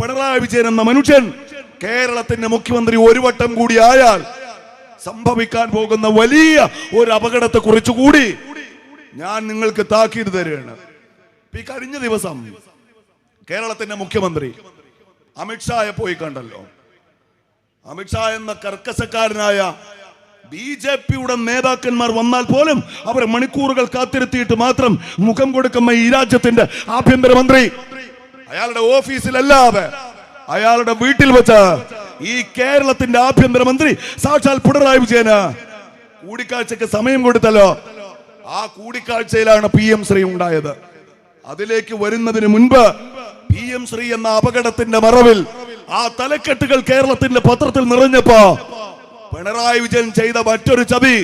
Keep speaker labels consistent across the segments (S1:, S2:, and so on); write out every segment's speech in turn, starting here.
S1: പിണറായി വിജയൻ എന്ന മനുഷ്യൻ കേരളത്തിന്റെ മുഖ്യമന്ത്രി ഒരു വട്ടം കൂടി ആയാൽ സംഭവിക്കാൻ പോകുന്ന വലിയ ഒരു അപകടത്തെ കുറിച്ചു കൂടി ഞാൻ നിങ്ങൾക്ക് താക്കീത് തരുകയാണ്. ഈ കഴിഞ്ഞ ദിവസം കേരളത്തിന്റെ മുഖ്യമന്ത്രി അമിത്ഷായെ പോയി കണ്ടല്ലോ. അമിത്ഷാ എന്ന കർക്കശക്കാരനായ ബി ജെ പിയുടെ നേതാക്കന്മാർ വന്നാൽ പോലും അവരെ മണിക്കൂറുകൾ കാത്തിരുത്തിയിട്ട് മാത്രം മുഖം കൊടുക്കുന്ന ഈ രാജ്യത്തിന്റെ ആഭ്യന്തരമന്ത്രി അയാളുടെ ഓഫീസിലല്ലാതെ അയാളുടെ വീട്ടിൽ വെച്ച ഈ കേരളത്തിന്റെ ആഭ്യന്തരമന്ത്രി സാക്ഷാൽ പിണറായി വിജയന് കൂടിക്കാഴ്ചക്ക് സമയം കൊടുത്തല്ലോ. ആ കൂടിക്കാഴ്ചയിലാണ് പി എം ശ്രീ ഉണ്ടായത്. അതിലേക്ക് വരുന്നതിന് മുൻപ് പി എം ശ്രീ എന്ന അപകടത്തിന്റെ മറവിൽ ആ തലക്കെട്ടുകൾ കേരളത്തിന്റെ പത്രത്തിൽ നിറഞ്ഞപ്പോ പിണറായി വിജയൻ ചെയ്ത മറ്റൊരു ചതി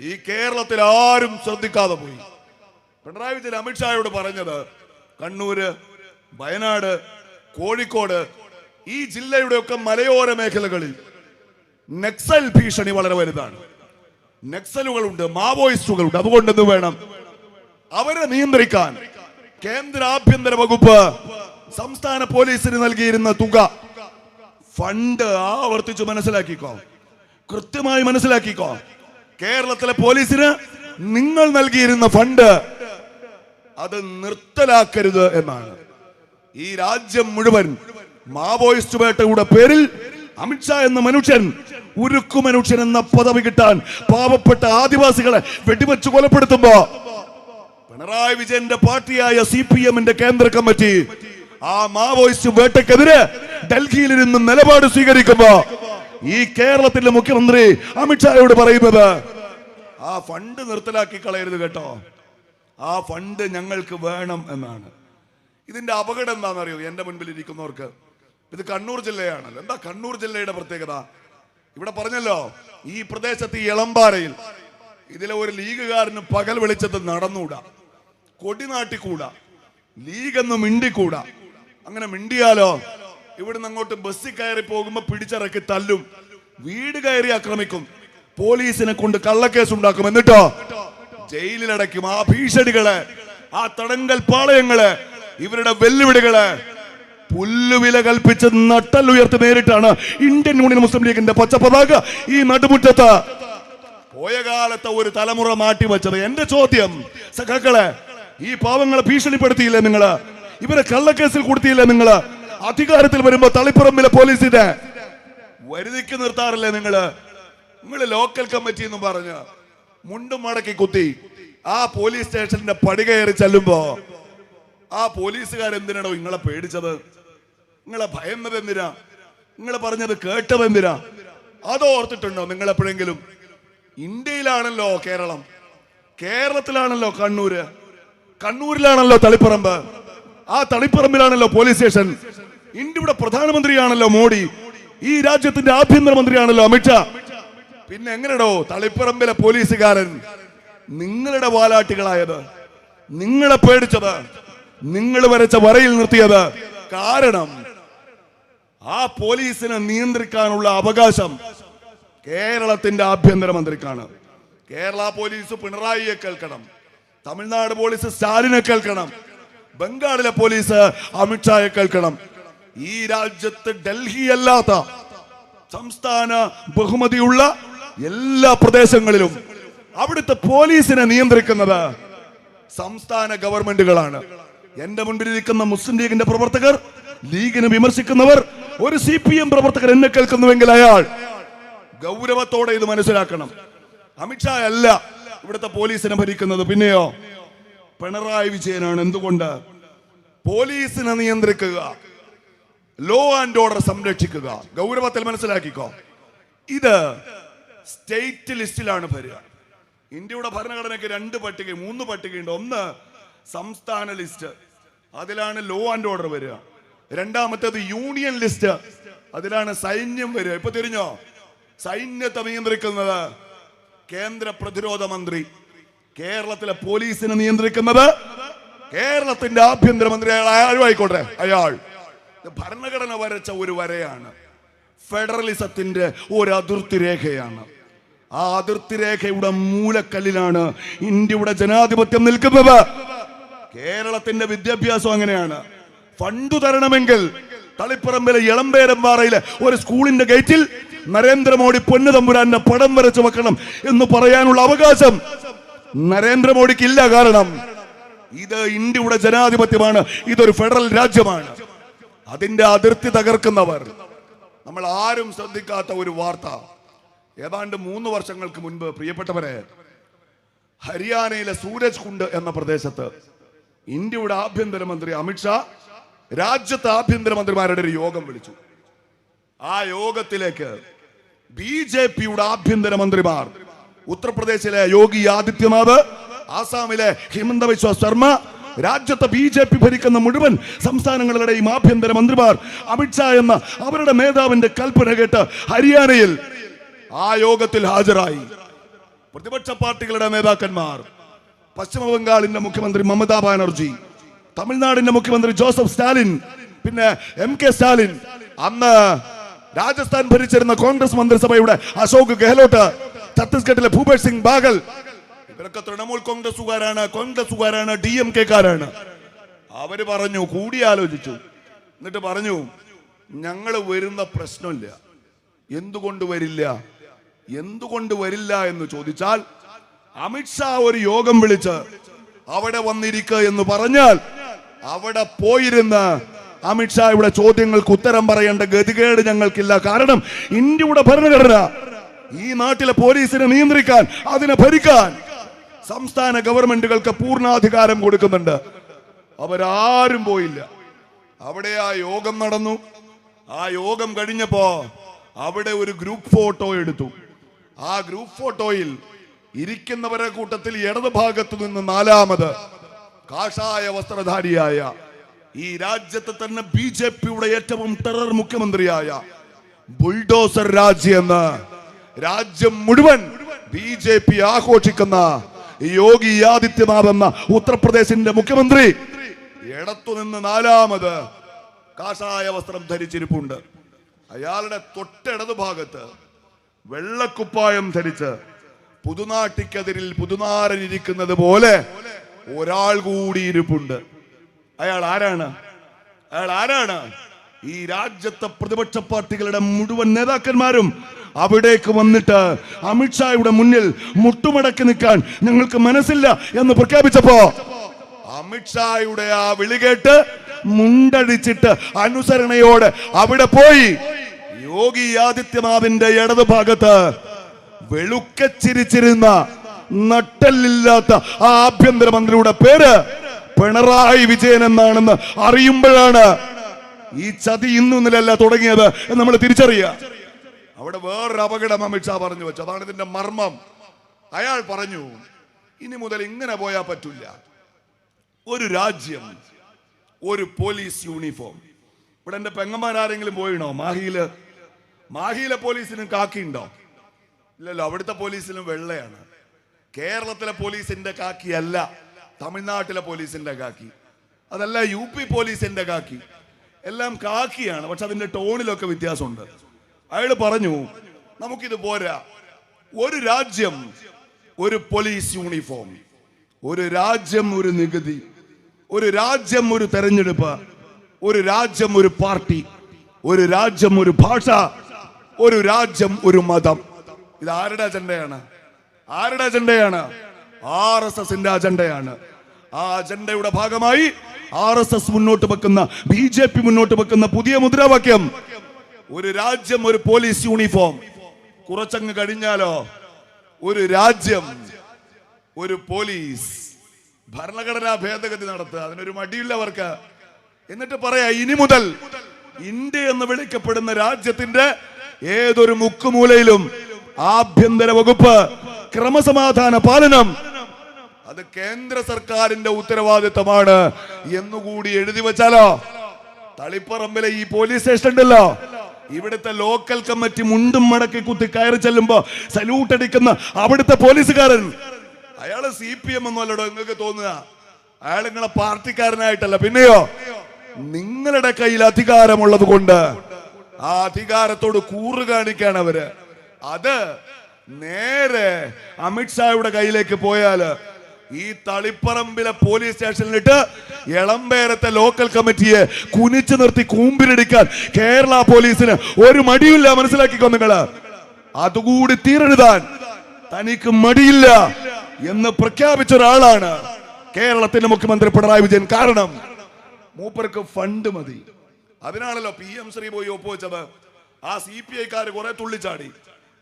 S1: ഈ കേരളത്തിൽ ആരും ശ്രദ്ധിക്കാതെ പോയി. പിണറായി വിജയൻ അമിത്ഷായോട് പറഞ്ഞത് കണ്ണൂര് വയനാട് കോഴിക്കോട് ഈ ജില്ലയുടെ ഒക്കെ മലയോര മേഖലകളിൽ നക്സൽ ഭീഷണി വളരെ വലുതാണ്. നക്സലുകളുണ്ട് മാവോയിസ്റ്റുകളുണ്ട്. അതുകൊണ്ട് എന്ത് വേണം? അവരെ നിയന്ത്രിക്കാൻ കേന്ദ്ര ആഭ്യന്തര വകുപ്പ് സംസ്ഥാന പോലീസിന് നൽകിയിരുന്ന തുക. ഫണ്ട് ആവർത്തിച്ചു മനസ്സിലാക്കിക്കോ. കൃത്യമായി മനസ്സിലാക്കിക്കോ. കേരളത്തിലെ പോലീസിന് നിങ്ങൾ നൽകിയിരുന്ന ഫണ്ട് അത് നിർത്തലാക്കരുത് എന്നാണ്. ഈ രാജ്യം മുഴുവൻ മാവോയിസ്റ്റ് വേട്ടയുടെ പേരിൽ അമിത്ഷാ എന്ന മനുഷ്യൻ ഉരുക്കു മനുഷ്യൻ എന്ന പദവി കിട്ടാൻ പാവപ്പെട്ട ആദിവാസികളെ വെടിവെച്ച് കൊലപ്പെടുത്തുമ്പോ പിണറായി വിജയന്റെ പാർട്ടിയായ സി പി എമ്മിന്റെ കേന്ദ്ര കമ്മിറ്റി ആ മാവോയിസ്റ്റ് വേട്ടക്കെതിരെ ഡൽഹിയിൽ നിന്ന് നിലപാട് സ്വീകരിക്കുമ്പോ ഈ കേരളത്തിലെ മുഖ്യമന്ത്രി അമിത്ഷായോട് പറയുന്നത് ആ ഫണ്ട് നിർത്തലാക്കി കളയരുത് കേട്ടോ. ആ ഫണ്ട് ഞങ്ങൾക്ക് വേണം എന്നാണ്. ഇതിന്റെ അപകടം എന്താണെന്നറിയോ? എന്റെ മുൻപിൽ ഇരിക്കുന്നവർക്ക് ഇത് കണ്ണൂർ ജില്ലയാണല്ലോ. എന്താ കണ്ണൂർ ജില്ലയുടെ പ്രത്യേകത? ഇവിടെ പറഞ്ഞല്ലോ ഈ പ്രദേശത്ത് ഈ ഇളമ്പാറയിൽ ഇതിലെ ഒരു ലീഗുകാരന് പകൽ വെളിച്ചത്ത് നടന്നൂടാ. കൊടി നാട്ടിക്കൂടാ. ലീഗെന്ന് മിണ്ടിക്കൂടാ. അങ്ങനെ മിണ്ടിയാലോ? ഇവിടുന്ന് അങ്ങോട്ട് ബസ്സിൽ കയറി പോകുമ്പോൾ പിടിച്ചിറക്കി തല്ലും. വീട് കയറി ആക്രമിക്കും. പോലീസിനെ കൊണ്ട് കള്ളക്കേസ് ഉണ്ടാക്കും. എന്നിട്ടോ? ജയിലിലടയ്ക്കും ആ ഭീഷണികളെ ആ തടങ്കൽ പാളയങ്ങൾ ഇവരുടെ വെല്ലുവിളികൾ പുല്ലുവില കൽപ്പിച്ച് നട്ടൽ ഉയർത്തി നേരിട്ടാണ് ഇന്ത്യൻ യൂണിയൻ മുസ്ലിം ലീഗിന്റെ പച്ച പതാക ഈ നടുമുറ്റത്ത് പോയ കാലത്തെ ഒരു തലമുറ മാറ്റി വെച്ചത്. എന്റെ ചോദ്യം സഖാക്കളെ ഈ പാവങ്ങളെ ഭീഷണിപ്പെടുത്തിയില്ലേ നിങ്ങൾ? ഇവരെ കള്ളക്കേസിൽ കൊടുത്തിയില്ലേ നിങ്ങൾ? അധികാരത്തിൽ വരുമ്പോ തളിപ്പുറമ്പിലെ പോലീസിന്റെ വരുതിക്ക് നിർത്താറില്ലേ നിങ്ങൾ? നിങ്ങൾ ലോക്കൽ കമ്മിറ്റി എന്ന് പറഞ്ഞ് മുണ്ടും മടക്കി കുത്തി ആ പോലീസ് സ്റ്റേഷന്റെ പടി കയറി ചെല്ലുമ്പോ ആ പോലീസുകാർ എന്തിനാണോ നിങ്ങളെ പേടിച്ചത്? നിങ്ങളെ ഭയന്നതെന്തിനാ? നിങ്ങൾ പറഞ്ഞത് കേട്ടതെന്തിനാ? അതോർത്തിട്ടുണ്ടോ നിങ്ങൾ എപ്പോഴെങ്കിലും ഇന്ത്യയിലാണല്ലോ കേരളം. കേരളത്തിലാണല്ലോ കണ്ണൂര്. കണ്ണൂരിലാണല്ലോ തളിപ്പറമ്പ്. ആ തളിപ്പറമ്പിലാണല്ലോ പോലീസ് സ്റ്റേഷൻ. ഇന്ത്യയുടെ പ്രധാനമന്ത്രിയാണല്ലോ മോഡി. ഈ രാജ്യത്തിന്റെ ആഭ്യന്തരമന്ത്രിയാണല്ലോ അമിത്ഷാ. പിന്നെ എങ്ങനെടോ തളിപ്പറമ്പിലെ പോലീസുകാരൻ നിങ്ങളുടെ വാലാട്ടികളായത്? നിങ്ങളെ പേടിച്ചത്? നിങ്ങൾ വരച്ച വരയിൽ നിർത്തിയത് കാരണം ആ പോലീസിനെ നിയന്ത്രിക്കാനുള്ള അവകാശം കേരളത്തിന്റെ ആഭ്യന്തര മന്ത്രിക്കാണ്. കേരള പോലീസ് പിണറായിയെ കേൾക്കണം. തമിഴ്നാട് പോലീസ് സ്റ്റാലിനെ കേൾക്കണം. ബംഗാളിലെ പോലീസ് അമിത്ഷായെ കേൾക്കണം. ഈ രാജ്യത്ത് ഡൽഹി അല്ലാത്ത സംസ്ഥാന ബഹുമതിയുള്ള എല്ലാ പ്രദേശങ്ങളിലും അവിടുത്തെ പോലീസിനെ നിയന്ത്രിക്കുന്നത് സംസ്ഥാന ഗവൺമെന്റുകളാണ്. എന്റെ മുൻപിൽ ഇരിക്കുന്ന മുസ്ലിം ലീഗിന്റെ പ്രവർത്തകർ ലീഗിനെ വിമർശിക്കുന്നവർ ഒരു സി പി എം പ്രവർത്തകർ എന്നെ കേൾക്കുന്നുവെങ്കിൽ അയാൾ ഗൗരവത്തോടെ ഇത് മനസ്സിലാക്കണം. അമിത്ഷാ അല്ല ഇവിടുത്തെ പോലീസിനെ ഭരിക്കുന്നത്. പിന്നെയോ? പിണറായി വിജയനാണ്. എന്തുകൊണ്ട്? പോലീസിനെ നിയന്ത്രിക്കുക ലോ ആൻഡ് ഓർഡർ സംരക്ഷിക്കുക. ഗൗരവത്തിൽ മനസ്സിലാക്കിക്കോ. ഇത് സ്റ്റേറ്റ് ലിസ്റ്റിലാണ് വരിക ഇന്ത്യയുടെ ഭരണഘടനയ്ക്ക് രണ്ട് പട്ടിക മൂന്ന് പട്ടികയുണ്ട്. ഒന്ന് സംസ്ഥാന ലിസ്റ്റ് അതിലാണ് ലോ ആൻഡ് ഓർഡർ വരിക. രണ്ടാമത്തേത് യൂണിയൻ ലിസ്റ്റ് അതിലാണ് സൈന്യം വരിക. ഇപ്പൊ തിരിഞ്ഞോ? സൈന്യത്തെ നിയന്ത്രിക്കുന്നത് കേന്ദ്ര പ്രതിരോധ മന്ത്രി. കേരളത്തിലെ പോലീസിനെ നിയന്ത്രിക്കുന്നത് കേരളത്തിന്റെ ആഭ്യന്തരമന്ത്രി ആരും ആയിക്കോട്ടെ. അയാൾ. ഭരണഘടന വരച്ച ഒരു വരയാണ്. ഫെഡറലിസത്തിന്റെ ഒരു അതിർത്തി രേഖയാണ്. ആ അതിർത്തി രേഖയുടെ മൂലക്കല്ലിലാണ് ഇന്ത്യയുടെ ജനാധിപത്യം നിൽക്കുന്നത്. കേരളത്തിന്റെ വിദ്യാഭ്യാസം അങ്ങനെയാണ്. ഫണ്ട് തരണമെങ്കിൽ തളിപ്പറമ്പിലെ ഇളമ്പേരമ്പാറയിലെ ഒരു സ്കൂളിന്റെ ഗേറ്റിൽ നരേന്ദ്രമോദി പൊന്നു തമ്പുരാന്റെ പടം വരച്ചു വെക്കണം എന്ന് പറയാനുള്ള അവകാശം നരേന്ദ്രമോദിക്ക് ഇല്ല കാരണം ഇത് ഇന്ത്യയുടെ ജനാധിപത്യമാണ് ഇതൊരു ഫെഡറൽ രാജ്യമാണ്. അതിന്റെ അതിർത്തി തകർക്കുന്നവർ. നമ്മൾ ആരും ശ്രദ്ധിക്കാത്ത ഒരു വാർത്ത. ഏതാണ്ട് മൂന്ന് വർഷങ്ങൾക്ക് മുൻപ് പ്രിയപ്പെട്ടവരെ ഹരിയാനയിലെ സൂരജ് കുണ്ട് എന്ന പ്രദേശത്ത് ഇന്ത്യയുടെ ആഭ്യന്തരമന്ത്രി അമിത്ഷാ രാജ്യത്തെ ആഭ്യന്തരമന്ത്രിമാരുടെ ഒരു യോഗം വിളിച്ചു. ആ യോഗത്തിലേക്ക് ബി ജെ പിയുടെ ആഭ്യന്തരമന്ത്രിമാർ ഉത്തർപ്രദേശിലെ യോഗി ആദിത്യനാഥ് ആസാമിലെ ഹിമന്ത ബിശ്വ ശർമ്മ രാജ്യത്തെ ബി ജെ പി ഭരിക്കുന്ന മുഴുവൻ സംസ്ഥാനങ്ങളുടെയും ആഭ്യന്തര മന്ത്രിമാർ അമിത്ഷാ എന്ന അവരുടെ നേതാവിന്റെ കൽപ്പന കേട്ട് ഹരിയാനയിൽ ആ യോഗത്തിൽ ഹാജരായി. പ്രതിപക്ഷ പാർട്ടികളുടെ നേതാക്കന്മാർ പശ്ചിമ ബംഗാളിന്റെ മുഖ്യമന്ത്രി മമതാ ബാനർജി തമിഴ്നാടിന്റെ മുഖ്യമന്ത്രി ജോസഫ് സ്റ്റാലിൻ പിന്നെ എം കെ സ്റ്റാലിൻ. അന്ന് രാജസ്ഥാൻ ഭരിച്ചിരുന്ന കോൺഗ്രസ് മന്ത്രിസഭയുടെ അശോക് ഗെഹ്ലോട്ട് ഛത്തീസ്ഗഡിലെ ഭൂപേഷ് സിംഗ് ബാഗൽ. ഇവരൊക്കെ തൃണമൂൽ കോൺഗ്രസുകാരാണ് കോൺഗ്രസുകാരാണ് ഡി എം കെക്കാരാണ്. അവർ പറഞ്ഞു കൂടിയാലോചിച്ചു. എന്നിട്ട് പറഞ്ഞു ഞങ്ങൾ വരുന്ന പ്രശ്നമില്ല. എന്തുകൊണ്ട് വരില്ല? എന്തുകൊണ്ട് വരില്ല എന്ന് ചോദിച്ചാൽ അമിത്ഷാ ഒരു യോഗം വിളിച്ച് അവിടെ വന്നിരിക്കുക എന്ന് പറഞ്ഞാൽ അവിടെ പോയിരുന്ന് അമിത്ഷായുടെ ചോദ്യങ്ങൾക്ക് ഉത്തരം പറയേണ്ട ഗതികേട് ഞങ്ങൾക്കില്ല. കാരണം ഇന്ത്യയുടെ ഭരണഘടന ഈ നാട്ടിലെ പോലീസിനെ നിയന്ത്രിക്കാൻ അതിനെ ഭരിക്കാൻ സംസ്ഥാന ഗവൺമെന്റുകൾക്ക് പൂർണാധികാരം കൊടുക്കുന്നുണ്ട്. അവരാരും പോയില്ല. അവിടെ ആ യോഗം നടന്നു. ആ യോഗം കഴിഞ്ഞപ്പോ അവിടെ ഒരു ഗ്രൂപ്പ് ഫോട്ടോ എടുത്തു. ആ ഗ്രൂപ്പ് ഫോട്ടോയിൽ ഇരിക്കുന്നവരുടെ കൂട്ടത്തിൽ ഇടത് ഭാഗത്തു നിന്ന് നാലാമത് കാഷായ വസ്ത്രധാരിയായ ഈ രാജ്യത്തെ തന്നെ ബി ജെ പിയുടെ ഏറ്റവും ടെറർ മുഖ്യമന്ത്രിയായ ബുൾഡോസർ രാജ് എന്ന് രാജ്യം മുഴുവൻ ബി ജെ പി ആഘോഷിക്കുന്ന യോഗി ആദിത്യനാഥ് എന്ന ഉത്തർപ്രദേശിന്റെ മുഖ്യമന്ത്രി ഇടത്തുനിന്ന് നാലാമത് കാഷായ വസ്ത്രം ധരിച്ചിരിപ്പുണ്ട്. അയാളുടെ തൊട്ടിടത് ഭാഗത്ത് വെള്ളക്കുപ്പായം ധരിച്ച് പുതുനാട്ടിക്കെതിരിൽ പുതുനാരൻ ഇരിക്കുന്നത് പോലെ ഒരാൾ കൂടി ഇരിപ്പുണ്ട്. അയാൾ ആരാണ്? അയാൾ ആരാണ്? ഈ രാജ്യത്തെ പ്രതിപക്ഷ പാർട്ടികളുടെ മുഴുവൻ നേതാക്കന്മാരും അവിടേക്ക് വന്നിട്ട് അമിത്ഷായുടെ മുന്നിൽ മുട്ടുമടക്കി നിൽക്കാൻ ഞങ്ങൾക്ക് മനസ്സില്ല എന്ന് പ്രഖ്യാപിച്ചപ്പോ അമിത്ഷായുടെ ആ വിളി കേട്ട് മുണ്ടടിച്ചിട്ട് അനുസരണയോടെ അവിടെ പോയി. യോഗി ആദിത്യനാഥിന്റെ ഇടത് ഭാഗത്ത് വെളുക്കച്ചിരിച്ചിരുന്ന നട്ടല്ലില്ലാത്ത ആ ആഭ്യന്തരമന്ത്രിയുടെ പേര് പിണറായി വിജയൻ എന്നാണെന്ന് അറിയുമ്പോഴാണ് ഈ ചതി ഇന്നും ഇന്നലല്ല തുടങ്ങിയത് എന്ന് നമ്മൾ തിരിച്ചറിയുക. അവിടെ വേറൊരു അപകടം അമിത്ഷാ പറഞ്ഞു വെച്ചു. അതാണ് ഇതിന്റെ മർമ്മം. അയാൾ പറഞ്ഞു ഇനി മുതൽ ഇങ്ങനെ പോയാൽ പറ്റില്ല ഒരു രാജ്യം ഒരു പോലീസ് യൂണിഫോം. ഇവിടെ എന്റെ പെങ്ങന്മാരാരെങ്കിലും പോയിണോ? മാഹിയിൽ? മാഹിയിലെ പോലീസിനും കാക്കിയുണ്ടോ? ഇല്ലല്ലോ അവിടുത്തെ പോലീസിലും വെള്ളയാണ്. കേരളത്തിലെ പോലീസിന്റെ കാക്കി അല്ല തമിഴ്നാട്ടിലെ പോലീസിന്റെ കാക്കി. അതല്ല യു പി പോലീസിന്റെ കാക്കി. എല്ലാം കാക്കിയാണ് പക്ഷെ അതിന്റെ ടോണിലൊക്കെ വ്യത്യാസമുണ്ട്. അയാൾ പറഞ്ഞു നമുക്കിത് പോരാ. ഒരു രാജ്യം ഒരു പോലീസ് യൂണിഫോം. ഒരു രാജ്യം ഒരു നികുതി. ഒരു രാജ്യം ഒരു തെരഞ്ഞെടുപ്പ്. ഒരു രാജ്യം ഒരു പാർട്ടി. ഒരു രാജ്യം ഒരു ഭാഷ. ഒരു രാജ്യം ഒരു മതം. ഇത് ആരുടെ അജണ്ടയാണ്? ആരുടെ അജണ്ടയാണ്? ആർ എസ് എസിന്റെ അജണ്ടയാണ്. ആ അജണ്ടയുടെ ഭാഗമായി ആർ എസ് എസ് മുന്നോട്ട് വെക്കുന്ന ബി ജെ പി മുന്നോട്ട് വെക്കുന്ന പുതിയ മുദ്രാവാക്യം. ഒരു രാജ്യം ഒരു പോലീസ് യൂണിഫോം. കുറച്ചങ്ങ് കഴിഞ്ഞാലോ? ഒരു രാജ്യം ഒരു പോലീസ്. ഭരണഘടനാ ഭേദഗതി നടത്തുക അതിനൊരു മടിയില്ല അവർക്ക്. എന്നിട്ട് പറയാ ഇനി മുതൽ ഇന്ത്യ എന്ന് വിളിക്കപ്പെടുന്ന രാജ്യത്തിന്റെ ഏതൊരു മുക്കുമൂലയിലും ആഭ്യന്തര വകുപ്പ് ക്രമസമാധാന പാലനം. അത് കേന്ദ്ര സർക്കാരിന്റെ ഉത്തരവാദിത്തമാണ് എന്നുകൂടി എഴുതി വെച്ചാലോ? തളിപ്പറമ്പിലെ ഈ പോലീസ് സ്റ്റേഷൻ ഉണ്ടല്ലോ. ഇവിടുത്തെ ലോക്കൽ കമ്മിറ്റി മുണ്ടും മടക്കി കുത്തി കയറി ചെല്ലുമ്പോ സല്യൂട്ട് അടിക്കുന്ന അവിടുത്തെ പോലീസുകാരൻ. അയാൾ സി പി എം എന്നല്ലോ നിങ്ങൾക്ക് തോന്നുക. അയാൾ നിങ്ങളെ പാർട്ടിക്കാരനായിട്ടല്ല. പിന്നെയോ? നിങ്ങളുടെ കയ്യിൽ അധികാരമുള്ളത് കൊണ്ട് ആ അധികാരത്തോട് കൂറ് കാണിക്കാണ് അവർ. അത് നേരെ അമിത്ഷായുടെ കയ്യിലേക്ക് പോയാൽ ഈ തളിപ്പറമ്പിലെ പോലീസ് സ്റ്റേഷനിലിട്ട് എളമ്പേരത്തെ ലോക്കൽ കമ്മിറ്റിയെ കുനിച്ചു നിർത്തി കൂമ്പിലെടുക്കാൻ കേരള പോലീസിന് ഒരു മടിയില്ല മനസ്സിലാക്കിക്കോ അതുകൂടി തീരെഴുതാൻ തനിക്ക് മടിയില്ല എന്ന് പ്രഖ്യാപിച്ച ഒരാളാണ് കേരളത്തിന്റെ മുഖ്യമന്ത്രി പിണറായി വിജയൻ. കാരണം മൂപ്പർക്ക് ഫണ്ട് മതി. അതിനാണല്ലോ പി എം ശ്രീ പോയി ഒപ്പുവെച്ചത്. ആ സി പി ഐക്കാർ കുറെ തുള്ളിച്ചാടി.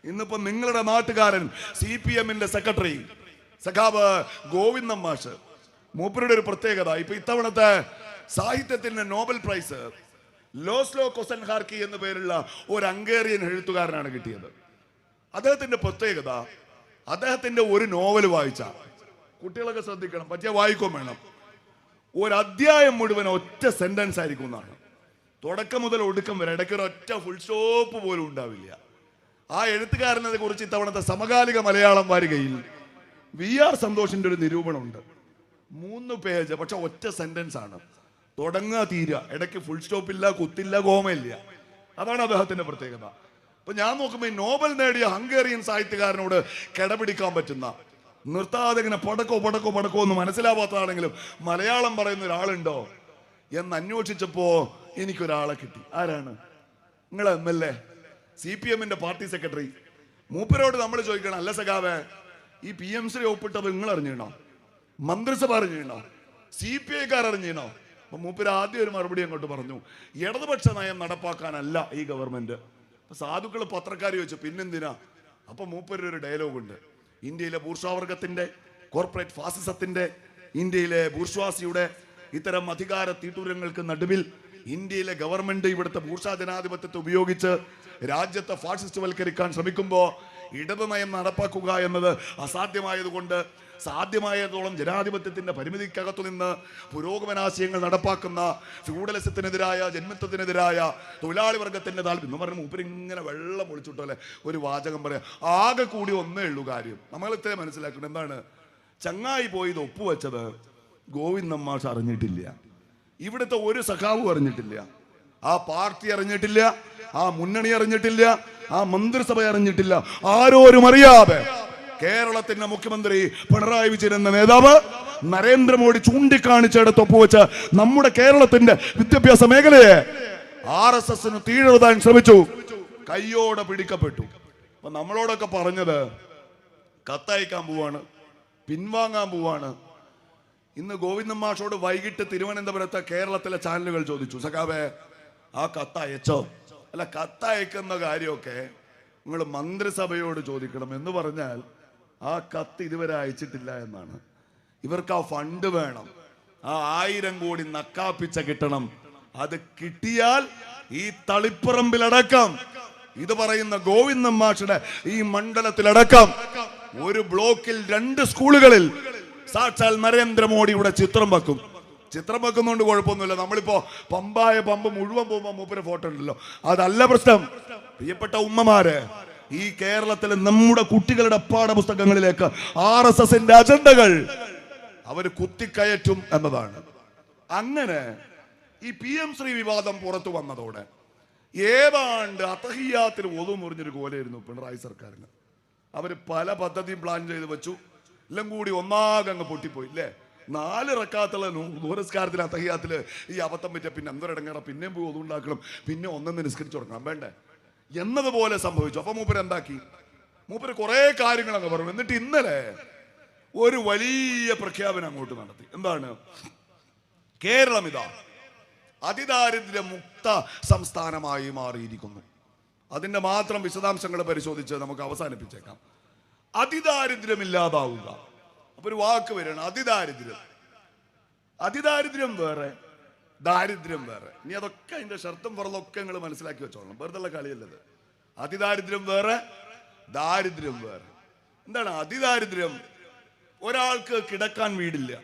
S1: ഇന്നിപ്പോ നിങ്ങളുടെ നാട്ടുകാരൻ സി പി എമ്മിന്റെ സെക്രട്ടറി സഖാവ് ഗോവിന്ദൻ മാഷ്. മൂപ്പരുടെ ഒരു പ്രത്യേകത ഇപ്പൊ ഇത്തവണത്തെ സാഹിത്യത്തിന് നോബൽ പ്രൈസ് ലോസ്ലോ കൊസൻ ഹാർക്കി എന്ന പേരുള്ള ഒരു അങ്കേറിയൻ എഴുത്തുകാരനാണ് കിട്ടിയത്. അദ്ദേഹത്തിന്റെ പ്രത്യേകത അദ്ദേഹത്തിന്റെ ഒരു നോവൽ വായിച്ച കുട്ടികളൊക്കെ ശ്രദ്ധിക്കണം പറ്റിയ വായിക്കും വേണം. ഒരു അധ്യായം മുഴുവൻ ഒറ്റ സെന്റൻസ് ആയിരിക്കും എന്നാണ്. തുടക്കം മുതൽ ഒടുക്കം വരെ ഇടയ്ക്ക് ഒറ്റ ഫുൾ സ്റ്റോപ്പ് പോലും ഉണ്ടാവില്ല. ആ എഴുത്തുകാരനെ കുറിച്ച് ഇത്തവണത്തെ സമകാലിക മലയാളം വാരികയിൽ വി ആർ സന്തോഷിന്റെ ഒരു നിരൂപണമുണ്ട്. മൂന്ന് പേജ് പക്ഷെ ഒറ്റ സെന്റൻസ് ആണ്. തുടങ്ങാ തീരുക ഇടയ്ക്ക് ഫുൾ സ്റ്റോപ്പ് ഇല്ല കുത്തില്ല കോമയില്ല അതാണ് അദ്ദേഹത്തിന്റെ പ്രത്യേകത. അപ്പൊ ഞാൻ നോക്കുമ്പോൾ നോബൽ നേടിയ ഹംഗേറിയൻ സാഹിത്യകാരനോട് കിടപിടിക്കാൻ പറ്റുന്ന നിർത്താതെ ഇങ്ങനെ പടക്കോ പടക്കോ പടക്കോ എന്ന് മനസ്സിലാവാത്തതാണെങ്കിലും മലയാളം പറയുന്ന ഒരാളുണ്ടോ എന്ന് അന്വേഷിച്ചപ്പോ എനിക്കൊരാളെ കിട്ടി. ആരാണ്? നിങ്ങൾ M L A? C P എമ്മിന്റെ പാർട്ടി സെക്രട്ടറി മൂപ്പരോട് നമ്മൾ ചോദിക്കണം അല്ല സഖാവേ ഈ പി എം ശ്രീ ഒപ്പിട്ടത് നിങ്ങൾ അറിഞ്ഞോ മന്ത്രിസഭ അറിഞ്ഞോ സി പി ഐക്കാർ അറിഞ്ഞീണോ അപ്പൊ മൂപ്പര് ആദ്യം ഒരു മറുപടി അങ്ങോട്ട് പറഞ്ഞു. ഇടതുപക്ഷ നയം നടപ്പാക്കാനല്ല ഈ ഗവൺമെന്റ്. സാധുക്കൾ പത്രക്കാർ ചോദിച്ചു പിന്നെന്തിനാ? അപ്പൊ മൂപ്പരൊരു ഡയലോഗ് ഉണ്ട്. ഇന്ത്യയിലെ ബൂർഷാവർഗത്തിന്റെ കോർപ്പറേറ്റ് ഫാസിസത്തിന്റെ ഇന്ത്യയിലെ ബൂർഷ്വാസിയുടെ ഇത്തരം അധികാര തീട്ടൂരങ്ങൾക്ക് നടുവിൽ ഇന്ത്യയിലെ ഗവൺമെന്റ് ഇവിടുത്തെ ബൂർഷാ ജനാധിപത്യത്തെ ഉപയോഗിച്ച് രാജ്യത്തെ ഫാസിസ്റ്റ് വൽക്കരിക്കാൻ ശ്രമിക്കുമ്പോൾ ഇടത് നയം നടപ്പാക്കുക എന്നത് അസാധ്യമായതുകൊണ്ട് സാധ്യമായതോളം ജനാധിപത്യത്തിന്റെ പരിമിതിക്കകത്തു നിന്ന് പുരോഗമനാശയങ്ങൾ നടപ്പാക്കുന്ന ഫ്യൂഡലിസത്തിനെതിരായ ജന്മത്വത്തിനെതിരായ തൊഴിലാളി വർഗത്തിന്റെ താല്പര്യം എന്ന് പറയുമ്പോൾ മൂപ്പര് ഇങ്ങനെ വെള്ളം ഒളിച്ചിട്ടോ അല്ലെ ഒരു വാചകം പറയാം. ആകെ കൂടി ഒന്നേ ഉള്ളൂ കാര്യം. നമ്മൾ ഇത്രേ മനസ്സിലാക്കുന്നത് എന്താണ്? ചങ്ങായി പോയി ഒപ്പുവെച്ചത് ഗോവിന്ദൻ മാഷ് അറിഞ്ഞിട്ടില്ല. ഇവിടുത്തെ ഒരു സഖാവ് അറിഞ്ഞിട്ടില്ല. ആ പാർട്ടി അറിഞ്ഞിട്ടില്ല ആ മുന്നണി അറിഞ്ഞിട്ടില്ല ആ മന്ത്രിസഭ അറിഞ്ഞിട്ടില്ല. ആരോരും അറിയാതെ കേരളത്തിന്റെ മുഖ്യമന്ത്രി പിണറായി വിജയൻ എന്ന നേതാവ് നരേന്ദ്രമോദി ചൂണ്ടിക്കാണിച്ചെടുത്ത് ഒപ്പുവെച്ച് നമ്മുടെ കേരളത്തിന്റെ വിദ്യാഭ്യാസ മേഖലയെ ആർ എസ് എസിന് തീഴെഴുതാൻ ശ്രമിച്ചു. കയ്യോടെ പിടിക്കപ്പെട്ടു. അപ്പൊ നമ്മളോടൊക്കെ പറഞ്ഞത് കത്തയക്കാൻ പോവാണ് പിൻവാങ്ങാൻ പോവാണ്. ഇന്ന് ഗോവിന്ദൻ മാഷോട് വൈകിട്ട് തിരുവനന്തപുരത്തെ കേരളത്തിലെ ചാനലുകൾ ചോദിച്ചു സഖാവേ ആ കത്ത് അയച്ചോ? അല്ല കത്ത് അയക്കുന്ന കാര്യമൊക്കെ നിങ്ങൾ മന്ത്രിസഭയോട് ചോദിക്കണം എന്ന് പറഞ്ഞാൽ ആ കത്ത് ഇതുവരെ അയച്ചിട്ടില്ല എന്നാണ്. ഇവർക്ക് ആ ഫണ്ട് വേണം ആ ആയിരം കോടി നക്കാപ്പിച്ച കിട്ടണം. അത് കിട്ടിയാൽ ഈ തളിപ്പറമ്പിലടക്കം ഇത് പറയുന്ന ഗോവിന്ദൻ മാഷയുടെ ഈ മണ്ഡലത്തിലടക്കം ഒരു ബ്ലോക്കിൽ രണ്ട് സ്കൂളുകളിൽ സാക്ഷാൽ നരേന്ദ്രമോദിയുടെ ചിത്രം വെക്കും. ചിത്രം വെക്കുന്നതുകൊണ്ട് കുഴപ്പമൊന്നുമില്ല. നമ്മളിപ്പോ പമ്പായ പമ്പ് മുഴുവൻ പോകുമ്പോൾ മൂപ്പര് ഫോട്ടോ ഉണ്ടല്ലോ അതല്ല പ്രശ്നം. പ്രിയപ്പെട്ട ഉമ്മമാര് ഈ കേരളത്തിലെ നമ്മുടെ കുട്ടികളുടെ പാഠപുസ്തകങ്ങളിലേക്ക് ആർ എസ് എസിന്റെ അജണ്ടകൾ അവർ കുത്തിക്കയറ്റും എന്നതാണ്. അങ്ങനെ ഈ പി എം ശ്രീ വിവാദം പുറത്തു വന്നതോടെ ഏതാണ്ട് അതഹിയാത്തിന് ഒതു മുറിഞ്ഞൊരു കോലായിരുന്നു പിണറായി സർക്കാരിന്. അവർ പല പദ്ധതിയും പ്ലാൻ ചെയ്ത് വെച്ചു. എല്ലാം കൂടി ഒന്നാകെ അങ്ങ് പൊട്ടിപ്പോയി അല്ലേ നാല് റക്കാത്തുള്ള നൂറസ്കാരത്തിന് അത്തഹിയാത്തിൽ ഈ അബദ്ധം പറ്റിയ പിന്നെ എന്തൊരടങ്ങാറ പിന്നെയും പോയി ഒതുണ്ടാക്കണം പിന്നെ ഒന്നെന്ന് നിസ്കരിച്ചു തുടങ്ങാം വേണ്ടേ? എന്നതുപോലെ സംഭവിച്ചു. അപ്പൊ മൂപ്പര് എന്താക്കി? മൂപ്പര് കുറെ കാര്യങ്ങൾ അങ്ങ് പറഞ്ഞു. എന്നിട്ട് ഇന്നലെ ഒരു വലിയ പ്രഖ്യാപനം അങ്ങോട്ട് നടത്തി. എന്താണ്? കേരളം ഇതാ. അതിദാരിദ്ര്യ മുക്ത സംസ്ഥാനമായി മാറിയിരിക്കുന്നു. അതിന്റെ മാത്രം വിശദാംശങ്ങൾ പരിശോധിച്ച് നമുക്ക് അവസാനിപ്പിച്ചേക്കാം. അതിദാരിദ്ര്യമില്ലാതാവുക. അപ്പൊ ഒരു വാക്ക് വരണം അതിദാരിദ്ര്യം. അതിദാരിദ്ര്യം വേറെ ദാരിദ്ര്യം വേറെ. ഇനി അതൊക്കെ അതിന്റെ ഷർത്തും പുറത്തൊക്കെ നിങ്ങൾ മനസ്സിലാക്കി വെച്ചോളണം. വെറുതെ കളിയല്ലത്. അതിദാരിദ്ര്യം വേറെ ദാരിദ്ര്യം വേറെ. എന്താണ് അതിദാരിദ്ര്യം? ഒരാൾക്ക് കിടക്കാൻ വീടില്ല.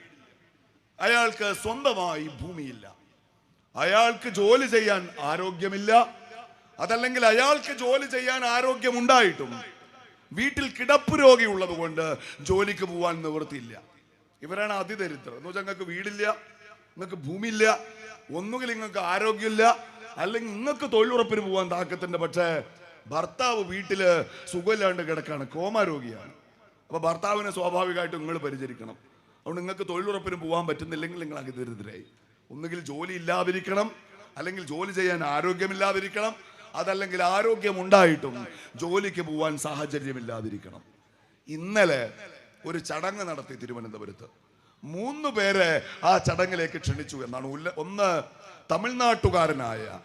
S1: അയാൾക്ക് സ്വന്തമായി ഭൂമിയില്ല. അയാൾക്ക് ജോലി ചെയ്യാൻ ആരോഗ്യമില്ല. അതല്ലെങ്കിൽ അയാൾക്ക് ജോലി ചെയ്യാൻ ആരോഗ്യമുണ്ടായിട്ടും വീട്ടിൽ കിടപ്പ് രോഗി ഉള്ളത് കൊണ്ട് ജോലിക്ക് പോകാൻ നിവൃത്തിയില്ല. ഇവരാണ് അതിദരിദ്രർ. എന്ന് വെച്ചാൽ നിങ്ങൾക്ക് വീടില്ല നിങ്ങൾക്ക് ഭൂമിയില്ല ഒന്നുകിൽ നിങ്ങൾക്ക് ആരോഗ്യമില്ല അല്ലെങ്കിൽ നിങ്ങൾക്ക് തൊഴിലുറപ്പിന് പോകാൻ താക്കത്തിന്റെ പക്ഷേ ഭർത്താവ് വീട്ടിൽ സുഖമില്ലാണ്ട് കിടക്കാണ് കോമാരോഗിയാണ് അപ്പൊ ഭർത്താവിനെ സ്വാഭാവികമായിട്ടും നിങ്ങൾ പരിചരിക്കണം. അതുകൊണ്ട് നിങ്ങൾക്ക് തൊഴിലുറപ്പിന് പോകാൻ പറ്റുന്നില്ലെങ്കിൽ നിങ്ങൾ അതിദരിദ്രായി. ഒന്നുകിൽ ജോലി ഇല്ലാതിരിക്കണം അല്ലെങ്കിൽ ജോലി ചെയ്യാൻ ആരോഗ്യമില്ലാതിരിക്കണം അതല്ലെങ്കിൽ ആരോഗ്യം ഉണ്ടായിട്ടും ജോലിക്ക് പോവാൻ സാഹചര്യമില്ലാതിരിക്കണം. ഇന്നലെ ഒരു ചടങ്ങ് നടത്തി തിരുവനന്തപുരത്ത്. മൂന്ന് പേരെ ആ ചടങ്ങിലേക്ക് ക്ഷണിച്ചു എന്നാണ് ഉല്ല- ഒന്ന് തമിഴ്നാട്ടുകാരനായ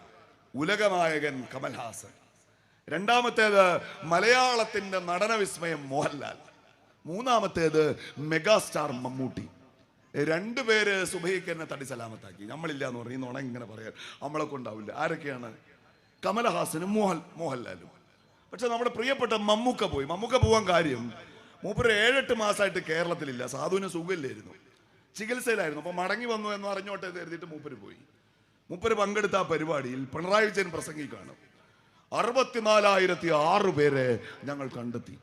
S1: ഉലകനായകൻ കമൽഹാസൻ. രണ്ടാമത്തേത് മലയാളത്തിന്റെ നടനവിസ്മയം മോഹൻലാൽ. മൂന്നാമത്തേത് മെഗാസ്റ്റാർ മമ്മൂട്ടി. രണ്ടുപേര് സുബൈക്ക് എന്നെ തടി സലാമത്താക്കി. നമ്മളില്ല എന്ന് പറയും. നുണ ഇങ്ങനെ പറയാൻ നമ്മളെ കൊണ്ടാവില്ല. ആരൊക്കെയാണ്? കമലഹാസനും മോഹൻ മോഹൻലാലും. പക്ഷെ നമ്മുടെ പ്രിയപ്പെട്ട മമ്മൂക്ക പോയി. മമ്മൂക്ക പോവാൻ കാര്യം മൂപ്പര് ഏഴെട്ട് മാസമായിട്ട് കേരളത്തിലില്ല. സാധുവിന് സുഖമില്ലായിരുന്നു. ചികിത്സയിലായിരുന്നു. അപ്പൊ മടങ്ങി വന്നു എന്ന് അറിഞ്ഞോട്ടെ കരുതിയിട്ട് മൂപ്പര് പോയി. മൂപ്പര് പങ്കെടുത്ത ആ പരിപാടിയിൽ പിണറായി വിജയൻ പ്രസംഗിക്കാണ് അറുപത്തിനാലായിരത്തി ആറ് പേരെ ഞങ്ങൾ കണ്ടെത്തി.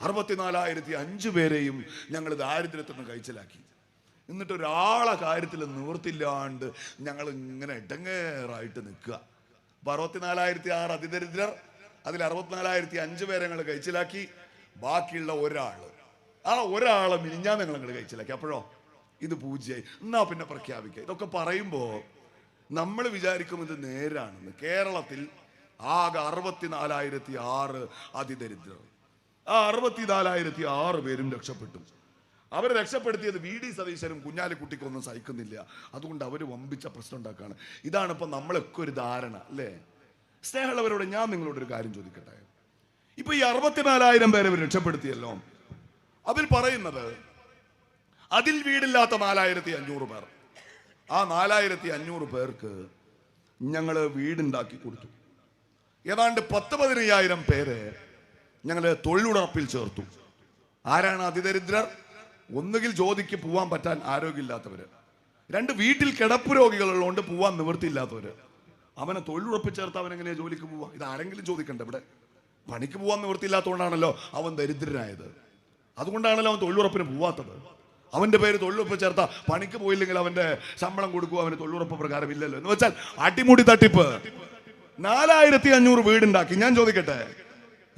S1: അറുപത്തിനാലായിരത്തി അഞ്ച് പേരെയും ഞങ്ങൾ ദാരിദ്ര്യത്തിൽ നിന്ന് കഴിച്ചിലാക്കി എന്നിട്ട് ഒരാളെ കാര്യത്തിൽ നിവൃത്തില്ലാണ്ട് ഞങ്ങൾ ഇങ്ങനെ ഇടങ്ങേറായിട്ട് നിൽക്കുക. അപ്പൊ അറുപത്തിനാലായിരത്തി ആറ് അതിദരിദ്രർ അതിൽ അറുപത്തിനാലായിരത്തി അഞ്ച് പേരെ ഞങ്ങൾ കഴിച്ചിലാക്കി ബാക്കിയുള്ള ഒരാൾ. ആ ഒരാളെ മിനിഞ്ഞാ നിങ്ങൾ അങ്ങോട്ട് കഴിച്ചിലാക്കി അപ്പോഴോ? ഇത് പൂജ്യായി എന്നാ പിന്നെ പ്രഖ്യാപിക്കുക ഇതൊക്കെ പറയുമ്പോ നമ്മൾ വിചാരിക്കും ഇത് നേരാണെന്ന്. കേരളത്തിൽ ആകെ അറുപത്തിനാലായിരത്തി ആറ് അതിദരിദ്രർ. ആ അറുപത്തിനാലായിരത്തി ആറ് പേരും രക്ഷപ്പെട്ടു. അവരെ രക്ഷപ്പെടുത്തിയത് വി ഡി സതീശനും കുഞ്ഞാലിക്കുട്ടിക്കൊന്നും സഹിക്കുന്നില്ല. അതുകൊണ്ട് അവർ വമ്പിച്ച പ്രശ്നം ഉണ്ടാക്കുകയാണ് ഇതാണ് ഇപ്പം നമ്മളൊക്കെ ഒരു ധാരണ അല്ലേ? സ്നേഹമുള്ളവരോട് ഞാൻ നിങ്ങളോട് ഒരു കാര്യം ചോദിക്കട്ടെ? ഇപ്പൊ ഈ അറുപത്തിനാലായിരം പേരെ രക്ഷപ്പെടുത്തിയല്ലോ. അതിൽ പറയുന്നത് അതിൽ വീടില്ലാത്ത നാലായിരത്തി അഞ്ഞൂറ് പേർ. ആ നാലായിരത്തി അഞ്ഞൂറ് പേർക്ക് ഞങ്ങൾ വീടുണ്ടാക്കി കൊടുത്തു. ഏതാണ്ട് പത്ത് പതിനയ്യായിരം പേരെ ഞങ്ങൾ തൊഴിലുറപ്പിൽ ചേർത്തു. ആരാണ് അതിദരിദ്രർ? ഒന്നുകിൽ ജോലിക്ക് പോവാൻ പറ്റാൻ ആരോഗ്യമില്ലാത്തവര്. രണ്ട് വീട്ടിൽ കിടപ്പ് രോഗികളുള്ളതുകൊണ്ട് പോവാൻ നിവൃത്തിയില്ലാത്തവര്. അവനെ തൊഴിലുറപ്പ് ചേർത്ത് അവൻ എങ്ങനെയാ ജോലിക്ക് പോവാ? ഇത് ആരെങ്കിലും ചോദിക്കണ്ട ഇവിടെ? പണിക്ക് പോവാൻ നിവൃത്തിയില്ലാത്തതുകൊണ്ടാണല്ലോ അവൻ ദരിദ്രനായത്. അതുകൊണ്ടാണല്ലോ അവൻ തൊഴിലുറപ്പിന് പോവാത്തത്. അവന്റെ പേര് തൊഴിലുറപ്പ് ചേർത്ത പണിക്ക് പോയില്ലെങ്കിൽ അവന്റെ ശമ്പളം കൊടുക്കുക അവന് തൊഴിലുറപ്പ് പ്രകാരം ഇല്ലല്ലോ. എന്ന് വെച്ചാൽ അടിമുടി തട്ടിപ്പ്. നാലായിരത്തി അഞ്ഞൂറ് വീടുണ്ടാക്കി. ഞാൻ ചോദിക്കട്ടെ?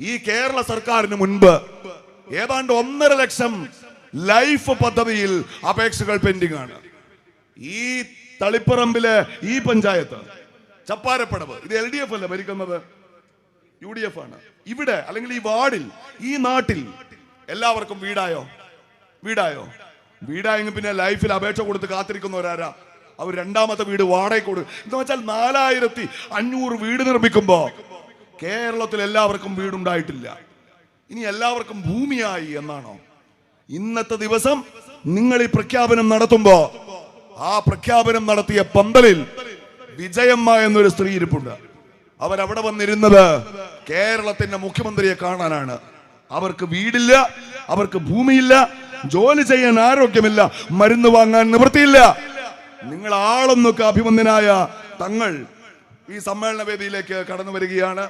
S1: ഈ കേരള സർക്കാരിന് മുൻപ് ഏതാണ്ട് ഒന്നര ലക്ഷം ലൈഫ് പദ്ധതിയിൽ അപേക്ഷകൾ പെൻഡിംഗ് ആണ്. ഈ തളിപ്പറമ്പിലെ ഈ പഞ്ചായത്ത് ചപ്പാരപ്പടവ് ഇത് എൽ ഡി എഫ് അല്ല ഭരിക്കുന്നത്? യു ഡി എഫ് ആണ്. ഇവിടെ അല്ലെങ്കിൽ ഈ വാർഡിൽ ഈ നാട്ടിൽ എല്ലാവർക്കും വീടായോ? വീടായോ? വീടായെങ്കിൽ പിന്നെ ലൈഫിൽ അപേക്ഷ കൊടുത്ത് കാത്തിരിക്കുന്നവരാരാ? അവർ രണ്ടാമത്തെ വീട് വാടക കൊടുക്കും എന്ന് വെച്ചാൽ നാലായിരത്തി അഞ്ഞൂറ് വീട് നിർമ്മിക്കുമ്പോ കേരളത്തിൽ എല്ലാവർക്കും വീടുണ്ടായിട്ടില്ല. ഇനി എല്ലാവർക്കും ഭൂമിയായി എന്നാണോ? ഇന്നത്തെ ദിവസം നിങ്ങൾ ഈ പ്രഖ്യാപനം നടത്തുമ്പോ ആ പ്രഖ്യാപനം നടത്തിയ പന്തലിൽ വിജയമ്മ എന്നൊരു സ്ത്രീ ഇരിപ്പുണ്ട്. അവരവിടെ വന്നിരുന്നത് കേരളത്തിന്റെ മുഖ്യമന്ത്രിയെ കാണാനാണ്. അവർക്ക് വീടില്ല അവർക്ക് ഭൂമിയില്ല ജോലി ചെയ്യാൻ ആരോഗ്യമില്ല മരുന്ന് വാങ്ങാൻ നിവൃത്തിയില്ല. നിങ്ങൾ ആളൊന്നൊക്കെ അഭിമന്യനായ തങ്ങൾ ഈ സമ്മേളന വേദിയിലേക്ക് കടന്നു വരികയാണ്.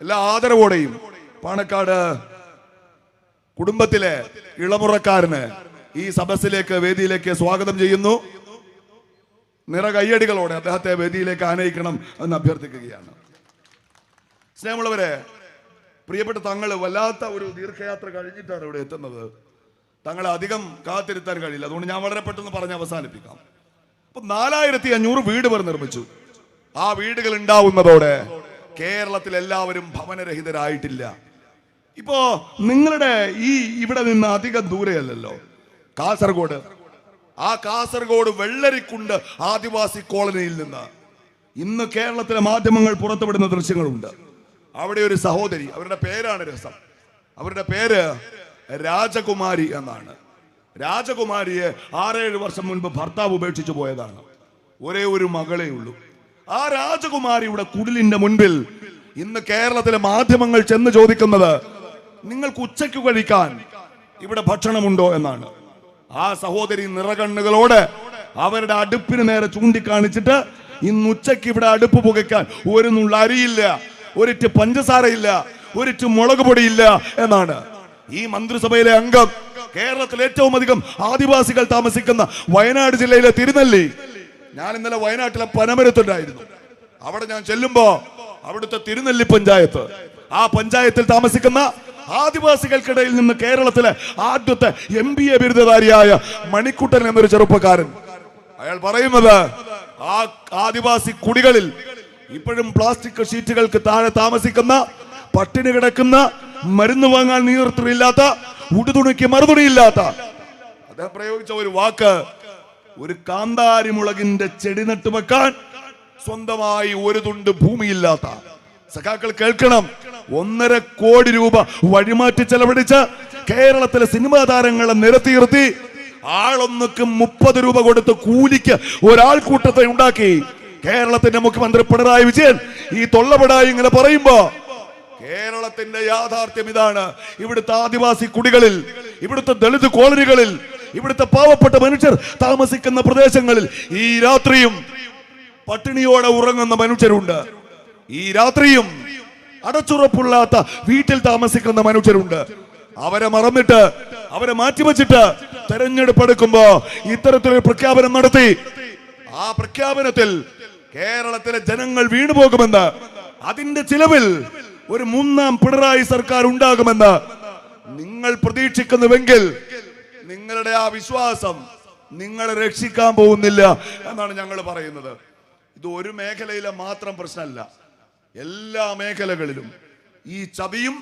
S1: എല്ലാ ആദരവോടെയും പാണക്കാട് കുടുംബത്തിലെ ഇളമുറക്കാരന് ഈ സദസ്സിലേക്ക് വേദിയിലേക്ക് സ്വാഗതം ചെയ്യുന്നു. നിറ കയ്യടികളോടെ അദ്ദേഹത്തെ വേദിയിലേക്ക് ആനയിക്കണം എന്ന് അഭ്യർത്ഥിക്കുകയാണ്. സ്നേഹമുള്ളവരെ പ്രിയപ്പെട്ട തങ്ങൾ വല്ലാത്ത ഒരു ദീർഘയാത്ര കഴിഞ്ഞിട്ടാണ് ഇവിടെ എത്തുന്നത്. തങ്ങളെ അധികം കാത്തിരുത്താൻ കഴിയില്ല. അതുകൊണ്ട് ഞാൻ വളരെ പെട്ടെന്ന് പറഞ്ഞ് അവസാനിപ്പിക്കാം. അപ്പൊ നാലായിരത്തി അഞ്ഞൂറ് വീട് പേർ നിർമ്മിച്ചു. ആ വീടുകൾ ഉണ്ടാവുന്നതോടെ കേരളത്തിൽ എല്ലാവരും ഭവനരഹിതരായിട്ടില്ല. ഇപ്പോ നിങ്ങളുടെ ഈ ഇവിടെ നിന്ന് അധികം ദൂരെയല്ലല്ലോ. കാസർഗോഡ്. ആ കാസർഗോഡ് വെള്ളരിക്കുണ്ട് ആദിവാസി കോളനിയിൽ നിന്ന്. ഇന്ന് കേരളത്തിലെ മാധ്യമങ്ങൾ പുറത്തുവിടുന്ന ദൃശ്യങ്ങളുണ്ട്. അവിടെ ഒരു സഹോദരി അവരുടെ പേരാണ് രസം. അവരുടെ പേര് രാജകുമാരി എന്നാണ്. രാജകുമാരിയെ ആറേഴ് വർഷം മുൻപ് ഭർത്താവ് ഉപേക്ഷിച്ചു പോയതാണ്. ഒരേ ഒരു മകളേ ഉള്ളൂ. ആ രാജകുമാരിയുടെ കുടിലിന്റെ മുൻപിൽ ഇന്ന് കേരളത്തിലെ മാധ്യമങ്ങൾ ചെന്ന് ചോദിക്കുന്നത് നിങ്ങൾക്ക് ഉച്ചയ്ക്ക് കഴിക്കാൻ ഇവിടെ ഭക്ഷണമുണ്ടോ എന്നാണ്. ആ സഹോദരി നിറകണ്ണുകളോട് അവരുടെ അടുപ്പിന് നേരെ ചൂണ്ടിക്കാണിച്ചിട്ട് ഇന്ന് ഉച്ചയ്ക്ക് ഇവിടെ അടുപ്പ് പുകയ്ക്കാൻ ഒരു നുള്ള അരിയില്ല ഒരിറ്റ് പഞ്ചസാരയില്ല ഒരിറ്റ് മുളക് പൊടിയില്ല എന്നാണ്. ഈ മന്ത്രിസഭയിലെ അംഗം കേരളത്തിൽ ഏറ്റവും അധികം ആദിവാസികൾ താമസിക്കുന്ന വയനാട് ജില്ലയിലെ തിരുനെല്ലി. ഞാൻ ഇന്നലെ വയനാട്ടിലെ പനമരത്തുണ്ടായിരുന്നു. അവിടെ ഞാൻ ചെല്ലുമ്പോ അവിടുത്തെ തിരുനെല്ലി പഞ്ചായത്ത്. ആ പഞ്ചായത്തിൽ താമസിക്കുന്ന ആദിവാസികൾക്കിടയിൽ നിന്ന് കേരളത്തിലെ ആദ്യത്തെ എം ബി എ ബിരുദധാരിയായ മണിക്കുട്ടൻ എന്നൊരു ചെറുപ്പക്കാരൻ. അയാൾ പറയുന്നത് ആ ആദിവാസി കുടികളിൽ ഇപ്പോഴും പ്ലാസ്റ്റിക് ഷീറ്റുകൾക്ക് താഴെ താമസിക്കുന്ന പട്ടിണി കിടക്കുന്ന മരുന്ന് വാങ്ങാൻ നീർത്തില്ലാത്ത ഉടുതുണിക്ക് മറുതുണിയില്ലാത്ത അദ്ദേഹം പ്രയോഗിച്ച ഒരു വാക്ക് ഒരു കാന്താരി മുളകിന്റെ ചെടി നട്ടുവെക്കാൻ സ്വന്തമായി ഒരു തുണ്ട് ഭൂമിയില്ലാത്ത. സഖാക്കൾ കേൾക്കണം. ഒന്നര കോടി രൂപ വഴിമാറ്റി ചെലവഴിച്ച് കേരളത്തിലെ സിനിമാ താരങ്ങളെ നിരത്തിയിരുത്തി ആളൊന്നുക്ക് മുപ്പത് രൂപ കൊടുത്ത് കൂലിക്ക് ഒരാൾക്കൂട്ടത്തെ ഉണ്ടാക്കി. കേരളത്തിന്റെ മുഖ്യമന്ത്രി പിണറായി വിജയൻ ഈ തൊള്ളപടായി ഇങ്ങനെ പറയുമ്പോ കേരളത്തിന്റെ യാഥാർത്ഥ്യം ഇതാണ്. ഇവിടുത്തെ ആദിവാസി കുടികളിൽ ഇവിടുത്തെ ദളിത് കോളനികളിൽ ഇവിടുത്തെ പാവപ്പെട്ട മനുഷ്യർ താമസിക്കുന്ന പ്രദേശങ്ങളിൽ ഈ രാത്രിയും പട്ടിണിയോടെ ഉറങ്ങുന്ന മനുഷ്യരുണ്ട്. ഈ രാത്രിയും അടച്ചുറപ്പുള്ളാത്ത വീട്ടിൽ താമസിക്കുന്ന മനുഷ്യരുണ്ട്. അവരെ മറന്നിട്ട് അവരെ മാറ്റിവെച്ചിട്ട് തെരഞ്ഞെടുപ്പ് എടുക്കുമ്പോ ഇത്തരത്തിലൊരു പ്രഖ്യാപനം നടത്തി. ആ പ്രഖ്യാപനത്തിൽ കേരളത്തിലെ ജനങ്ങൾ വീണുപോകുമെന്ന് അതിന്റെ ചിലവിൽ ഒരു മൂന്നാം പിണറായി സർക്കാർ ഉണ്ടാകുമെന്ന് നിങ്ങൾ പ്രതീക്ഷിക്കുന്നുവെങ്കിൽ നിങ്ങളുടെ ആ വിശ്വാസം നിങ്ങളെ രക്ഷിക്കാൻ പോകുന്നില്ല എന്നാണ് ഞങ്ങൾ പറയുന്നത്. ഇത് ഒരു മേഖലയിലെ മാത്രം പ്രശ്നമല്ല. എല്ലാ മേഖലകളിലും ഈ ചതിയും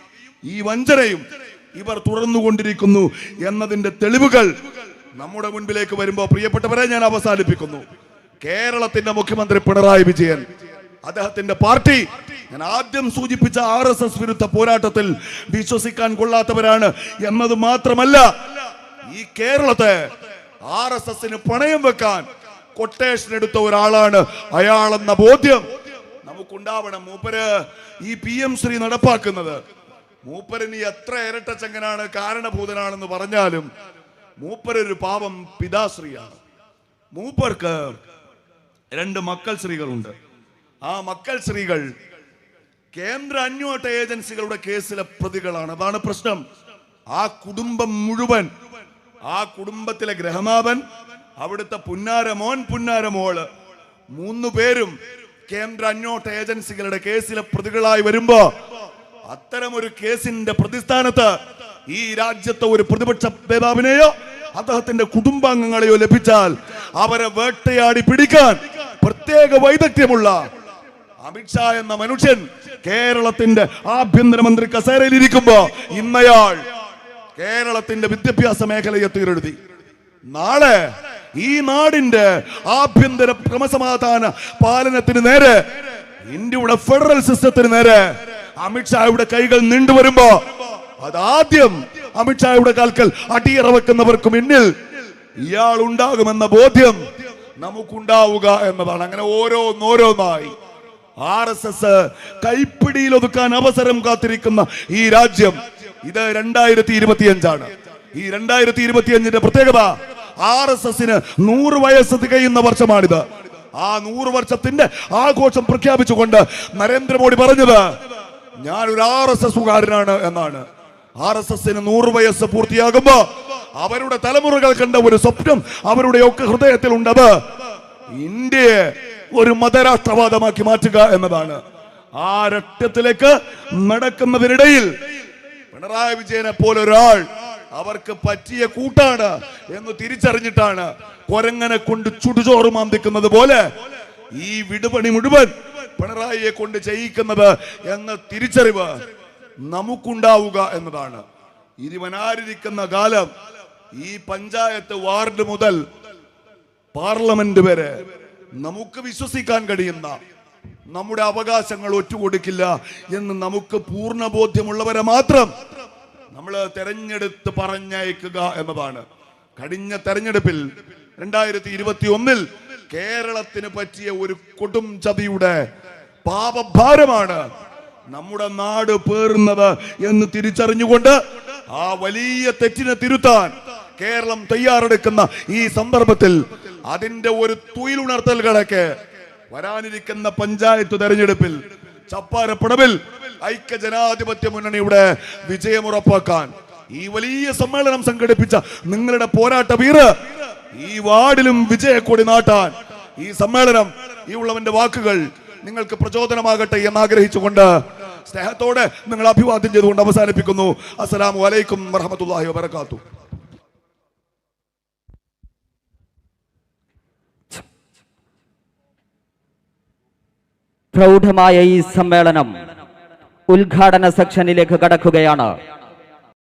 S1: ഈ വഞ്ചനയും ഇവർ തുറന്നുകൊണ്ടിരിക്കുന്നു എന്നതിന്റെ തെളിവുകൾ നമ്മുടെ മുൻപിലേക്ക് വരുമ്പോൾ പ്രിയപ്പെട്ടവരെ ഞാൻ അവസാനിപ്പിക്കുന്നു. കേരളത്തിന്റെ മുഖ്യമന്ത്രി പിണറായി വിജയൻ അദ്ദേഹത്തിന്റെ പാർട്ടി ഞാൻ ആദ്യം സൂചിപ്പിച്ച ആർ എസ് എസ് വിരുദ്ധ പോരാട്ടത്തിൽ വിശ്വസിക്കാൻ കൊള്ളാത്തവരാണ് എന്നത് മാത്രമല്ല ഈ കേരളത്തെ ആർ എസ് എസിന് പണയം വെക്കാൻ കൊട്ടേഷൻ എടുത്ത ഒരാളാണ് അയാളെന്ന ബോധ്യം നമുക്കുണ്ടാവണം. മൂപ്പര് ഈ പി എം ശ്രീ നടപ്പാക്കുന്നത്. ഈ എത്ര ഇരട്ടച്ചങ്ങനാണ് കാരണഭൂതനാണെന്ന് പറഞ്ഞാലും മൂപ്പരൊരു പാവം പിതാശ്രീയാണ്. മൂപ്പർക്ക് രണ്ട് മക്കൾ സ്ത്രീകളുണ്ട്. ആ മക്കൾ സ്ത്രീകൾ കേന്ദ്ര അന്വേഷണ ഏജൻസികളുടെ കേസിലെ പ്രതികളാണ്. അതാണ് പ്രശ്നം. ആ കുടുംബം മുഴുവൻ ആ കുടുംബത്തിലെ ഗ്രഹമാവൻ അവിടുത്തെ പുന്നാരമോൻ പുന്നാരമോൾ മൂന്നു പേരും കേന്ദ്ര അന്വേഷണ ഏജൻസികളുടെ കേസിലെ പ്രതികളായി വരുമ്പോ അത്തരം ഒരു കേസിന്റെ പ്രതിസ്ഥാനത്ത് ഈ രാജ്യത്തെ ഒരു പ്രതിപക്ഷ നേതാവിനെയോ അദ്ദേഹത്തിന്റെ കുടുംബാംഗങ്ങളെയോ ലഭിച്ചാൽ അവരെ വേട്ടയാടി പിടിക്കാൻ പ്രത്യേക വൈദഗ്ധ്യമുള്ള അമിത്ഷാ എന്ന മനുഷ്യൻ കേരളത്തിന്റെ ആഭ്യന്തരമന്ത്രി കസേരയിൽ ഇരിക്കുമ്പോ ഇന്നയാൾ കേരളത്തിന്റെ വിദ്യാഭ്യാസ മേഖലയെ തീരെഴുതി. നാളെ ഈ നാടിന്റെ ആഭ്യന്തര ക്രമസമാധാന പാലനത്തിന് നേരെ ഇന്ത്യയുടെ ഫെഡറൽ സിസ്റ്റത്തിന് നേരെ അമിത്ഷായുടെ കൈകൾ നീണ്ടു നീണ്ടുവരുമ്പോ അതാദ്യം അമിത്ഷായുടെ കാൽക്കൽ അടിയറ വെക്കുന്നവർക്ക് മുന്നിൽ ഇയാൾ ഉണ്ടാകുമെന്ന ബോധ്യം നമുക്കുണ്ടാവുക എന്നതാണ്. അങ്ങനെ ഓരോന്നോരോന്നായി ആർ എസ് എസ് കൈപ്പിടിയിൽ ഒതുക്കാൻ അവസരം കാത്തിരിക്കുന്ന ഈ രാജ്യം ഇത് രണ്ടായിരത്തി ഇരുപത്തിയഞ്ചാണ്. ഈ രണ്ടായിരത്തി ഇരുപത്തിയഞ്ചിന്റെ പ്രത്യേകത ആർ എസ് എസിന് നൂറ് വയസ്സ് തികയുന്ന വർഷമാണിത്. ആ നൂറ് വർഷത്തിന്റെ ആഘോഷം പ്രഖ്യാപിച്ചുകൊണ്ട് നരേന്ദ്രമോദി പറഞ്ഞത് ഞാൻ ഒരു ആർ എസ് എസുകാരനാണ് എന്നാണ്. ആർ എസ് എസിന് നൂറ് വയസ്സ് പൂർത്തിയാകുമ്പോ അവരുടെ തലമുറകൾ കണ്ട ഒരു സ്വപ്നം അവരുടെ ഒക്കെ അവരുടെയൊക്കെ ഹൃദയത്തിലുണ്ടത് ഇന്ത്യയെ ഒരു മതരാഷ്ട്രവാദമാക്കി മാറ്റുക എന്നതാണ്. ആ രക്തത്തിലേക്ക് നടക്കുന്നതിനിടയിൽ പിണറായി വിജയനെ പോലൊരാൾ അവർക്ക് പറ്റിയ കൂട്ടാണ് എന്ന് തിരിച്ചറിഞ്ഞിട്ടാണ് കൊരങ്ങനെ കൊണ്ട് ചുടുചോറ് മാന്തിക്കുന്നത് പോലെ ഈ വിടുപണി മുഴുവൻ പിണറായിയെ കൊണ്ട് ചെയ്യിക്കുന്നത് എന്ന തിരിച്ചറിവ് നമുക്കുണ്ടാവുക എന്നതാണ്. ഇനി വനാരിരിക്കുന്ന കാലം ഈ പഞ്ചായത്ത് വാർഡ് മുതൽ പാർലമെന്റ് വരെ നമുക്ക് വിശ്വസിക്കാൻ കഴിയുന്ന നമ്മുടെ അവകാശങ്ങൾ ഒറ്റുകൊടുക്കില്ല എന്ന് നമുക്ക് പൂർണ ബോധ്യമുള്ളവരെ മാത്രം നമ്മൾ തെരഞ്ഞെടുത്ത് പറഞ്ഞയക്കുക എന്നതാണ്. കഴിഞ്ഞ തെരഞ്ഞെടുപ്പിൽ രണ്ടായിരത്തി ഇരുപത്തി ഒന്നിൽ കേരളത്തിന് പറ്റിയ ഒരു കൊടും ചതിയുടെ പാപഭാരമാണ് നമ്മുടെ നാട് പേറുന്നത് എന്ന് തിരിച്ചറിഞ്ഞുകൊണ്ട് ആ വലിയ തെറ്റിനെ തിരുത്താൻ കേരളം തയ്യാറെടുക്കുന്ന ഈ സന്ദർഭത്തിൽ അതിന്റെ ഒരു തുയിലുണർത്തലുകളൊക്കെ വരാനിരിക്കുന്ന പഞ്ചായത്ത് തെരഞ്ഞെടുപ്പിൽ ചപ്പാരപ്പടവിൽ ഐക്യ ജനാധിപത്യ മുന്നണിയുടെ വിജയം ഉറപ്പാക്കാൻ ഈ വലിയ സമ്മേളനം സംഘടിപ്പിച്ച നിങ്ങളുടെ പോരാട്ട വീറ് ഈ വാർഡിലും വിജയക്കൊടി നാട്ടാൻ ഈ സമ്മേളനം ഈ ഉള്ളവന്റെ വാക്കുകൾ നിങ്ങൾക്ക് പ്രചോദനമാകട്ടെ എന്ന് ആഗ്രഹിച്ചുകൊണ്ട് സ്നേഹത്തോടെ നിങ്ങൾ അഭിവാദ്യം ചെയ്തുകൊണ്ട് അവസാനിപ്പിക്കുന്നു. അസ്സലാമു അലൈക്കും വറഹമത്തല്ലാഹി വബർക്കാത്തു
S2: പ്രൗഢമായ ഈ സമ്മേളനം ഉദ്ഘാടന സെക്ഷനിലേക്ക് കടക്കുകയാണ്.